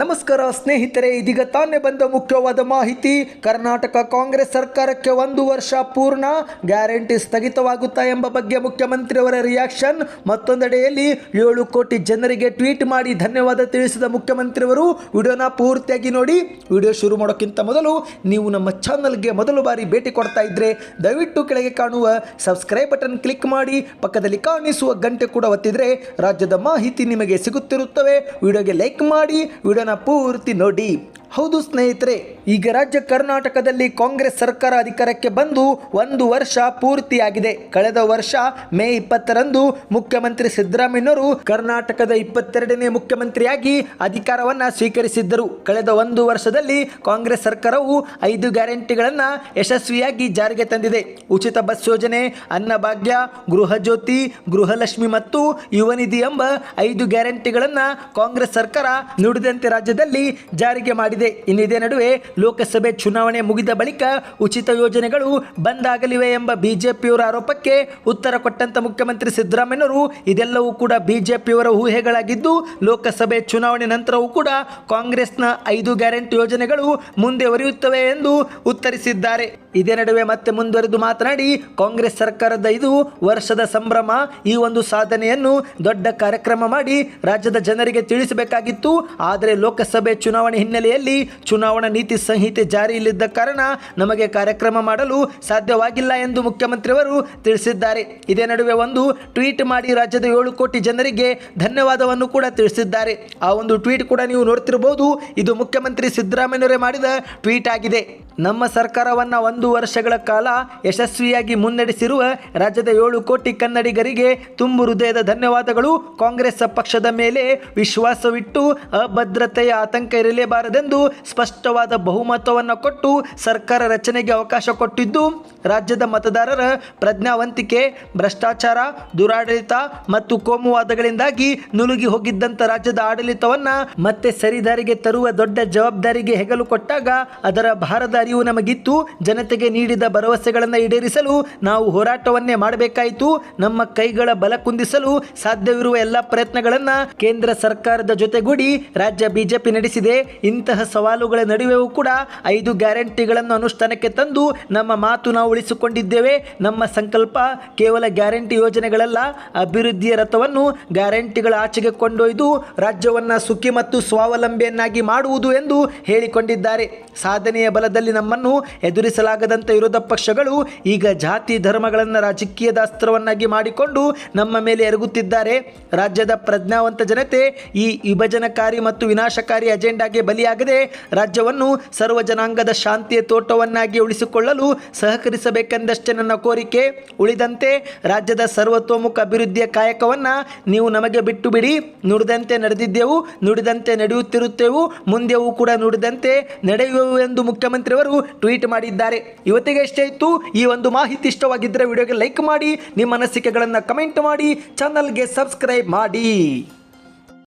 ನಮಸ್ಕಾರ ಸ್ನೇಹಿತರೆ, ಇದೀಗ ತಾನೇ ಬಂದ ಮುಖ್ಯವಾದ ಮಾಹಿತಿ. ಕರ್ನಾಟಕ ಕಾಂಗ್ರೆಸ್ ಸರ್ಕಾರಕ್ಕೆ ಒಂದು ವರ್ಷ ಪೂರ್ಣ. ಗ್ಯಾರಂಟಿ ಸ್ಥಗಿತವಾಗುತ್ತಾ ಎಂಬ ಬಗ್ಗೆ ಮುಖ್ಯಮಂತ್ರಿಯವರ ರಿಯಾಕ್ಷನ್ ಮತ್ತೊಂದೆಡೆಯಲ್ಲಿ ಏಳು ಕೋಟಿ ಜನರಿಗೆ ಟ್ವೀಟ್ ಮಾಡಿ ಧನ್ಯವಾದ ತಿಳಿಸಿದ ಮುಖ್ಯಮಂತ್ರಿಯವರು, ವಿಡಿಯೋನ ಪೂರ್ತಿಯಾಗಿ ನೋಡಿ. ವಿಡಿಯೋ ಶುರು ಮಾಡೋಕ್ಕಿಂತ ಮೊದಲು ನೀವು ನಮ್ಮ ಚಾನಲ್ಗೆ ಮೊದಲು ಬಾರಿ ಭೇಟಿ ಕೊಡ್ತಾ ಇದ್ರೆ, ದಯವಿಟ್ಟು ಕೆಳಗೆ ಕಾಣುವ ಸಬ್ಸ್ಕ್ರೈಬ್ ಬಟನ್ ಕ್ಲಿಕ್ ಮಾಡಿ. ಪಕ್ಕದಲ್ಲಿ ಕಾಣಿಸುವ ಗಂಟೆ ಕೂಡ ಒತ್ತಿದ್ರೆ, ರಾಜ್ಯದ ಮಾಹಿತಿ ನಿಮಗೆ ಸಿಗುತ್ತಿರುತ್ತವೆ. ವಿಡಿಯೋಗೆ ಲೈಕ್ ಮಾಡಿ. ವಿಡಿಯೋನ ಪೂರ್ತಿ ನೋಡಿ. ಹೌದು ಸ್ನೇಹಿತರೆ, ಈಗ ರಾಜ್ಯ ಕರ್ನಾಟಕದಲ್ಲಿ ಕಾಂಗ್ರೆಸ್ ಸರ್ಕಾರ ಅಧಿಕಾರಕ್ಕೆ ಬಂದು ಒಂದು ವರ್ಷ ಪೂರ್ತಿಯಾಗಿದೆ. ಕಳೆದ ವರ್ಷ ಮೇ ಇಪ್ಪತ್ತರಂದು ಮುಖ್ಯಮಂತ್ರಿ ಸಿದ್ದರಾಮಯ್ಯನವರು ಕರ್ನಾಟಕದ ಇಪ್ಪತ್ತೆರಡನೇ ಮುಖ್ಯಮಂತ್ರಿಯಾಗಿ ಅಧಿಕಾರವನ್ನ ಸ್ವೀಕರಿಸಿದ್ದರು. ಕಳೆದ ಒಂದು ವರ್ಷದಲ್ಲಿ ಕಾಂಗ್ರೆಸ್ ಸರ್ಕಾರವು ಐದು ಗ್ಯಾರಂಟಿಗಳನ್ನು ಯಶಸ್ವಿಯಾಗಿ ಜಾರಿಗೆ ತಂದಿದೆ. ಉಚಿತ ಬಸ್ ಯೋಜನೆ ಅನ್ನಭಾಗ್ಯ ಗೃಹ ಜ್ಯೋತಿ, ಗೃಹಲಕ್ಷ್ಮಿ ಮತ್ತು ಯುವನಿಧಿ ಎಂಬ ಐದು ಗ್ಯಾರಂಟಿಗಳನ್ನು ಕಾಂಗ್ರೆಸ್ ಸರ್ಕಾರ ನುಡಿದಂತೆ ರಾಜ್ಯದಲ್ಲಿ ಜಾರಿಗೆ ಮಾಡಿದೆ. ಇನ್ನಿದೇ ನಡುವೆ ಲೋಕಸಭೆ ಚುನಾವಣೆ ಮುಗಿದ ಬಳಿಕ ಉಚಿತ ಯೋಜನೆಗಳು ಬಂದ್ ಆಗಲಿವೆ ಎಂಬ ಬಿಜೆಪಿಯವರ ಆರೋಪಕ್ಕೆ ಉತ್ತರ ಕೊಟ್ಟಂತ ಮುಖ್ಯಮಂತ್ರಿ ಸಿದ್ದರಾಮಯ್ಯನವರು, ಇದೆಲ್ಲವೂ ಕೂಡ ಬಿಜೆಪಿಯವರ ಊಹೆಗಳಾಗಿದ್ದು, ಲೋಕಸಭೆ ಚುನಾವಣೆ ನಂತರವೂ ಕೂಡ ಕಾಂಗ್ರೆಸ್ನ ಐದು ಗ್ಯಾರಂಟಿ ಯೋಜನೆಗಳು ಮುಂದೆ ಒರೆಯುತ್ತವೆ ಎಂದು ಉತ್ತರಿಸಿದ್ದಾರೆ. ಇದೇ ನಡುವೆ ಮತ್ತೆ ಮುಂದುವರೆದು ಮಾತನಾಡಿ, ಕಾಂಗ್ರೆಸ್ ಸರ್ಕಾರದ ಇದು ವರ್ಷದ ಸಂಭ್ರಮ, ಈ ಒಂದು ಸಾಧನೆಯನ್ನು ದೊಡ್ಡ ಕಾರ್ಯಕ್ರಮ ಮಾಡಿ ರಾಜ್ಯದ ಜನರಿಗೆ ತಿಳಿಸಬೇಕಾಗಿತ್ತು. ಆದರೆ ಲೋಕಸಭೆ ಚುನಾವಣೆ ಹಿನ್ನೆಲೆಯಲ್ಲಿ ಚುನಾವಣಾ ನೀತಿ ಸಂಹಿತೆ ಜಾರಿಯಲ್ಲಿದ್ದ ಕಾರಣ ನಮಗೆ ಕಾರ್ಯಕ್ರಮ ಮಾಡಲು ಸಾಧ್ಯವಾಗಿಲ್ಲ ಎಂದು ಮುಖ್ಯಮಂತ್ರಿಯವರು ತಿಳಿಸಿದ್ದಾರೆ. ಇದೇ ನಡುವೆ ಒಂದು ಟ್ವೀಟ್ ಮಾಡಿ ರಾಜ್ಯದ ಏಳು ಕೋಟಿ ಜನರಿಗೆ ಧನ್ಯವಾದವನ್ನು ಕೂಡ ತಿಳಿಸಿದ್ದಾರೆ. ಆ ಒಂದು ಟ್ವೀಟ್ ಕೂಡ ನೀವು ನೋಡ್ತಿರಬಹುದು ಇದು ಮುಖ್ಯಮಂತ್ರಿ ಸಿದ್ದರಾಮಯ್ಯವರೇ ಮಾಡಿದ ಟ್ವೀಟ್ ಆಗಿದೆ. ನಮ್ಮ ಸರ್ಕಾರವನ್ನ ಒಂದು ವರ್ಷಗಳ ಕಾಲ ಯಶಸ್ವಿಯಾಗಿ ಮುನ್ನಡೆಸಿರುವ ರಾಜ್ಯದ ಏಳು ಕೋಟಿ ಕನ್ನಡಿಗರಿಗೆ ತುಂಬು ಹೃದಯದ ಧನ್ಯವಾದಗಳು. ಕಾಂಗ್ರೆಸ್ ಪಕ್ಷದ ಮೇಲೆ ವಿಶ್ವಾಸವಿಟ್ಟು ಅಭದ್ರತೆಯ ಆತಂಕ ಇರಲೇಬಾರದೆಂದು ಸ್ಪಷ್ಟವಾದ ಬಹುಮತವನ್ನು ಕೊಟ್ಟು ಸರ್ಕಾರ ರಚನೆಗೆ ಅವಕಾಶ ಕೊಟ್ಟಿದ್ದು, ರಾಜ್ಯದ ಮತದಾರರ ಪ್ರಜ್ಞಾವಂತಿಕೆ, ಭ್ರಷ್ಟಾಚಾರ, ದುರಾಡಳಿತ ಮತ್ತು ಕೋಮುವಾದಗಳಿಂದಾಗಿ ನುಲುಗಿ ಹೋಗಿದ್ದಂಥ ರಾಜ್ಯದ ಆಡಳಿತವನ್ನ ಮತ್ತೆ ಸರಿದಾರಿಗೆ ತರುವ ದೊಡ್ಡ ಜವಾಬ್ದಾರಿಗೆ ಹೆಗಲು ಕೊಟ್ಟಾಗ ಅದರ ಭಾರದ ಅರಿವು ನಮಗಿತ್ತು. ಜನತೆಗೆ ನೀಡಿದ ಭರವಸೆಗಳನ್ನು ಈಡೇರಿಸಲು ನಾವು ಹೋರಾಟವನ್ನೇ ಮಾಡಬೇಕಾಯಿತು. ನಮ್ಮ ಕೈಗಳ ಬಲ ಕುಂದಿಸಲು ಸಾಧ್ಯವಿರುವ ಎಲ್ಲ ಪ್ರಯತ್ನಗಳನ್ನು ಕೇಂದ್ರ ಸರ್ಕಾರದ ಜೊತೆಗೂಡಿ ರಾಜ್ಯ ಬಿಜೆಪಿ ನಡೆಸಿದೆ. ಇಂತಹ ಸವಾಲುಗಳ ನಡುವೆಯೂ ಕೂಡ ಐದು ಗ್ಯಾರಂಟಿಗಳನ್ನು ಅನುಷ್ಠಾನಕ್ಕೆ ತಂದು ನಮ್ಮ ಮಾತು ನಾವು ಉಳಿಸಿಕೊಂಡಿದ್ದೇವೆ. ನಮ್ಮ ಸಂಕಲ್ಪ ಕೇವಲ ಗ್ಯಾರಂಟಿ ಯೋಜನೆಗಳಲ್ಲ, ಅಭಿವೃದ್ಧಿಯ ರಥವನ್ನು ಗ್ಯಾರಂಟಿಗಳ ಆಚೆಗೆ ಕೊಂಡೊಯ್ದು ರಾಜ್ಯವನ್ನ ಸುಖಿ ಮತ್ತು ಸ್ವಾವಲಂಬಿಯನ್ನಾಗಿ ಮಾಡುವುದು ಎಂದು ಹೇಳಿಕೊಂಡಿದ್ದಾರೆ. ಸಾಧನೆಯ ಬಲದಲ್ಲಿ ನಮ್ಮನ್ನು ಎದುರಿಸಲಾಗದಂತೆ ವಿರೋಧ ಪಕ್ಷಗಳು ಈಗ ಜಾತಿ ಧರ್ಮಗಳನ್ನು ರಾಜಕೀಯದ ಅಸ್ತ್ರವನ್ನಾಗಿ ಮಾಡಿಕೊಂಡು ನಮ್ಮ ಮೇಲೆ ಎರಗುತ್ತಿದ್ದಾರೆ. ರಾಜ್ಯದ ಪ್ರಜ್ಞಾವಂತ ಜನತೆ ಈ ವಿಭಜನಕಾರಿ ಮತ್ತು ವಿನಾಶಕಾರಿ ಅಜೆಂಡಾಗೆ ಬಲಿಯಾಗದೆ ರಾಜ್ಯವನ್ನು ಸರ್ವ ಜನಾಂಗದ ಶಾಂತಿಯ ತೋಟವನ್ನಾಗಿ ಉಳಿಸಿಕೊಳ್ಳಲು ಸಹಕರಿಸಬೇಕೆಂದಷ್ಟೇ ನನ್ನ ಕೋರಿಕೆ. ಉಳಿದಂತೆ ರಾಜ್ಯದ ಸರ್ವತೋಮುಖ ಅಭಿವೃದ್ಧಿಯ ಕಾಯಕವನ್ನು ನೀವು ನಮಗೆ ಬಿಟ್ಟು ಬಿಡಿ ನುಡಿದಂತೆ ನಡೆದಿದ್ದೆವು, ನುಡಿದಂತೆ ನಡೆಯುತ್ತಿರುತ್ತೇವು ಮುಂದೆವು ಕೂಡ ನುಡಿದಂತೆ ನಡೆಯುವೆವು ಎಂದು ಮುಖ್ಯಮಂತ್ರಿಯವರು ಟ್ವೀಟ್ ಮಾಡಿದ್ದಾರೆ. ಇವತ್ತಿಗೆ ಇಷ್ಟೇ ಇತ್ತು. ಈ ಒಂದು ಮಾಹಿತಿ ಇಷ್ಟವಾಗಿದ್ದರೆ ವಿಡಿಯೋಗೆ ಲೈಕ್ ಮಾಡಿ, ನಿಮ್ಮ ಅನಿಸಿಕೆಗಳನ್ನು ಕಮೆಂಟ್ ಮಾಡಿ, ಚಾನಲ್ಗೆ ಸಬ್ಸ್ಕ್ರೈಬ್ ಮಾಡಿ.